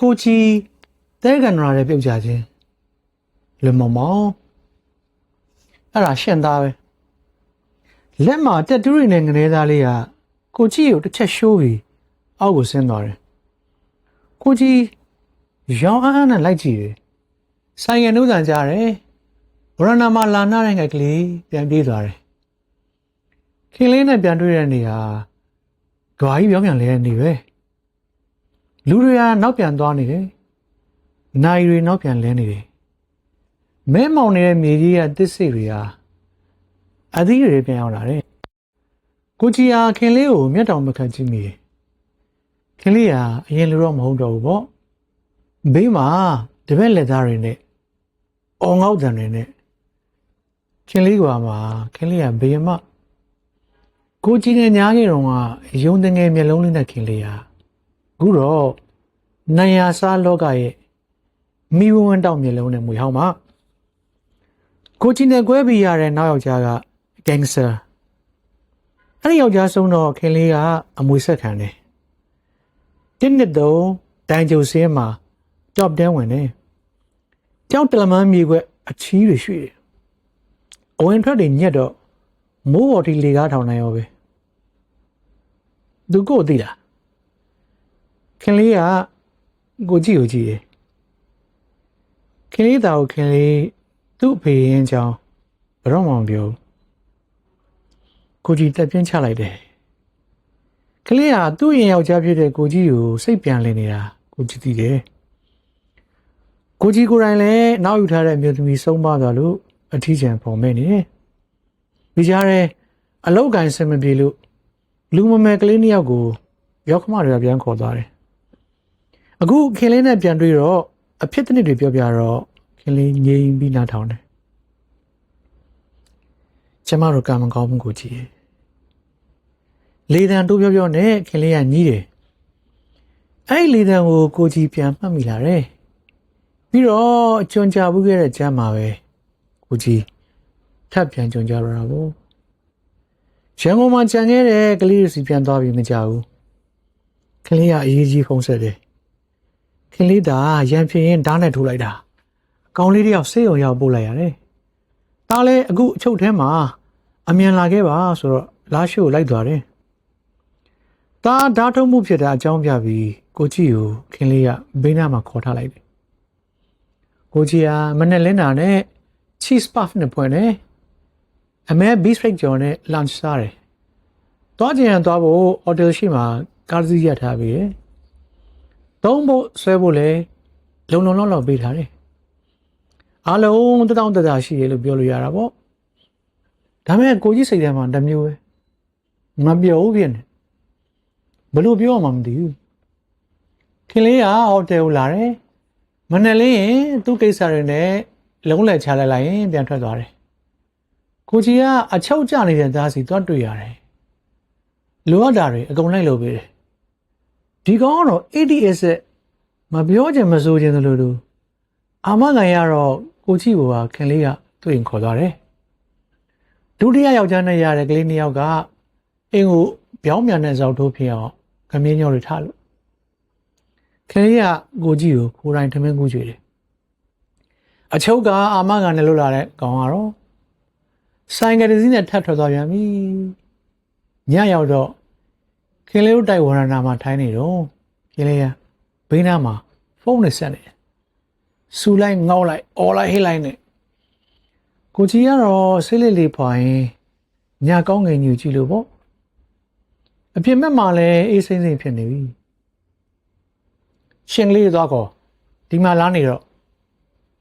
ကိုကြီးတဲကန်ရာတဲ့ပြုတ်ကြခြင်းလွန်မောင်မောင်အဲ့ဒါရှင်သားပဲလက်မှာတက်တူးရီနဲ့ငနေသားလေးကကိုကြီးကိုတစ်ချက်ရှိုးပြီးအောက်ကိုဆင်းသွားတယ်ကိုကြီးရောင်းအားအားနဲ့လိုက်ကြည့်တယ်ဆိုင်ရနှုတ်ဆန်ကြတယ်ဗရဏမှာလာနာတဲ့ငယ်ကလေးပြန်ပြေးသွားတယ်ခင်လေးနဲ့ပြန်တွေ့တဲ့နေဟာဓွာကြီးပြောင်းပြန်လဲတဲ့နေပဲ လူတွေကနောက်ပြန်သွားနေတယ်နိုင်တွေနောက်ပြန်လဲနေတယ်မဲမောင်နေတဲ့မြေကြီးကတစ်စိတွေဟာအသီးတွေပြန်ရောက်လာတယ်ကိုကြီးဟာခင်လေးကိုမျက်တောင်မခံကြည့်မိတယ်ခင်လေးဟာအရင်လိုတော့မဟုတ်တော့ဘူးပေါ့ဘေးမှာတပည့်လက်သားတွေနဲ့အော်ငေါက်တန်တွေနဲ့ခင်လေးကမှာခင်လေးကဘေးမကိုကြီးနဲ့ညားခဲ့တော့ကရုံတငယ်မျက်လုံးလေးနဲ့ခင်လေးဟာ အခုတော့နိုင်ယာစားလောကရဲ့မိဝန်းတောက်မျက်လုံးနဲ့မွေဟောင်းမှာကိုကြီးနဲ့ကွဲပြီးရတဲ့နောက်ယောက်ျားကဂန်ဆာအဲ့ဒီယောက်ျားဆုံးတော့ခင်လေးကအမွေဆက်ခံတယ်တင်းနှစ်တုံးတိုင်ကျုံစင်းမှာ top 10ဝင်တယ်ကြောက်တလမန်းမြေခွက်အချီးတွေရွှေ့တယ်အဝင်ထွက်တွေညက်တော့မိုးပေါ်တီလေကားထောင်နိုင်ရောပဲသူကိုသိလား ခင်လေးကကိုကြည့်ကိုကြည့်တယ်ခင်လေးသားကိုခင်လေးသူ့အဖေရင်းချောင်းဘရောမောင်ပြောကိုကြီးတက်ပြင်းချလိုက်တယ်ကလေးကသူ့ရင်ယောက်ျားဖြစ်တဲ့ကိုကြီးကိုစိတ်ပြန်လည်နေတာကိုကြည့်သိတယ်ကိုကြီးကိုယ်တိုင်လည်းနောက်ယူထားတဲ့အမျိုးသမီးဆုံးပါသွားလို့အထီးကျန်ပုံမဲ့နေတယ်ဒီကြားထဲအလောက်ကန်စင်မပြေလို့လူမမယ်ကလေးနှစ်ယောက်ကိုရောက်ခမတွေကပြန်ခေါ်သွားတယ် အခုခင်လေးနဲ့ပြန်တွေ့တော့အဖြစ်တစ်နစ်တွေပြောပြတော့ခင်လေးငြိမ်ပြီးနားထောင်တယ်ကျမတို့ကံမကောင်းဘူးကိုကြီးရဲ့လေတံတိုးပြောပြောနဲ့ခင်လေးကညီးတယ်အဲ့ဒီလေတံကိုကိုကြီးပြန်မှတ်မိလာတယ်ပြီးတော့အချွန်ချဘူးခဲ့တဲ့ကျမ်းမှာပဲကိုကြီးထပ်ပြန်ကြုံကြတော့တာကိုရန်ကုန်မှာကြံခဲ့တဲ့ကလေးစီပြန်သွားပြီးမကြဘူးကလေးကအရေးကြီးဖုံးဆက်တယ် ခင်လေးသာရံဖြစ်ရင်ဓာတ်နဲ့ထိုးလိုက်တာအကောင်လေးတယောက်ဆေးရုံရောက်ပို့လိုက်ရတယ်ဒါလည်းအခုအချုပ်ထဲမှာအမြန်လာခဲ့ပါဆိုတော့လာရှို့လိုက်သွားတယ်ဒါဓာတ်ထုံးမှုဖြစ်တာအကြောင်းပြပြီးကိုကြည့်ကိုခင်လေးကဘေးနားမှာခေါ်ထားလိုက်တယ်ကိုကြီးကမနဲ့လင်းတာနဲ့ cheese puff နဲ့ဖွင့်တယ်အမဲ beef steak ကြော်နဲ့ lunch စားတယ်တွားကြရင်တွားဖို့ hotel ရှိမှာကားစီးရထားပြီးတယ် သုံးဖို့ဆွဲဖို့လည်းလုံလုံလောက်လောက်ပေးထားတယ်အားလုံးတတောင်းတတာရှိတယ်လို့ပြောလို့ရတာပေါ့ဒါပေမဲ့ကိုကြီးစိတ်ထဲမှာတစ်မျိုးပဲမပြောဘူးဖြစ်နေဘယ်လိုပြောမှမသိဘူးခင်လေးကဟိုတယ်ကိုလာတယ်မနဲ့လေးရင်သူ့ကိစ္စတွေနဲ့လုံးလက်ချလိုက်လိုက်ရင်ပြန်ထွက်သွားတယ်ကိုကြီးကအချုပ်ကျနေတဲ့သားစီသွားတွေ့ရတယ်လိုအပ်တာတွေအကုန်လိုက်လုပ်ပေးတယ် ဒီကောင်ကတော့ ADS ရဲ့မပြောချင်မဆိုချင်သလိုလိုအာမခံရတော့ကိုကြီးကခင်လေးကသူ့ရင်ခေါ်သွားတယ်ဒုတိယယောက်ျားနဲ့ရတဲ့ကလေးနှစ်ယောက်ကအင်းကိုပြောင်းပြန်တဲ့ဇောက်ထိုးဖြစ်အောင်ခမင်းညောတွေထားလို့ခင်လေးကကိုကြီးကိုခိုးတိုင်းထမင်းကူးကြွေတယ်အချုပ်ကအာမခံနဲ့လွတ်လာတဲ့ကောင်ကတော့ဆိုင်ကတစည်းနဲ့ထပ်ထွက်သွားပြန်ပြီညရောက်တော့ ခင်လေးတို့တိုက်ဝရဏမှာထိုင်းနေတော့ခင်လေးကဘေးနားမှာဖုန်းနဲ့ဆက်နေတယ်စူလိုက်ငေါက်လိုက်အော်လိုက်ဟိလိုက်နဲ့ကိုကြီးကတော့ဆေးလေးလေးဖွာရင်ညာကောင်းငယ်ညူကြည့်လို့ပေါ့အပြင်ဘက်မှာလည်းအေးစိမ့်စိမ့်ဖြစ်နေပြီရှင်ကလေးသွားခေါ်ဒီမှာလာနေတော့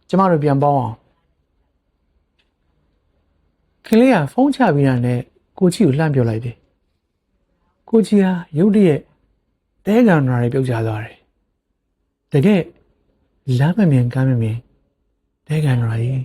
ကျမတို့ပြန်ပေါင်းအောင်ခင်လေးကဖုန်းချပြီးတာနဲ့ကိုကြီးကိုလှမ်းပြောလိုက်တယ် ကိုကြီးဟာရုတ်တရက်တဲကန်နာတွေပြုတ်ကျသွားတယ်တကယ်လမ်းမမြင်ကမ်းမမြင်တဲကန်နာကြီး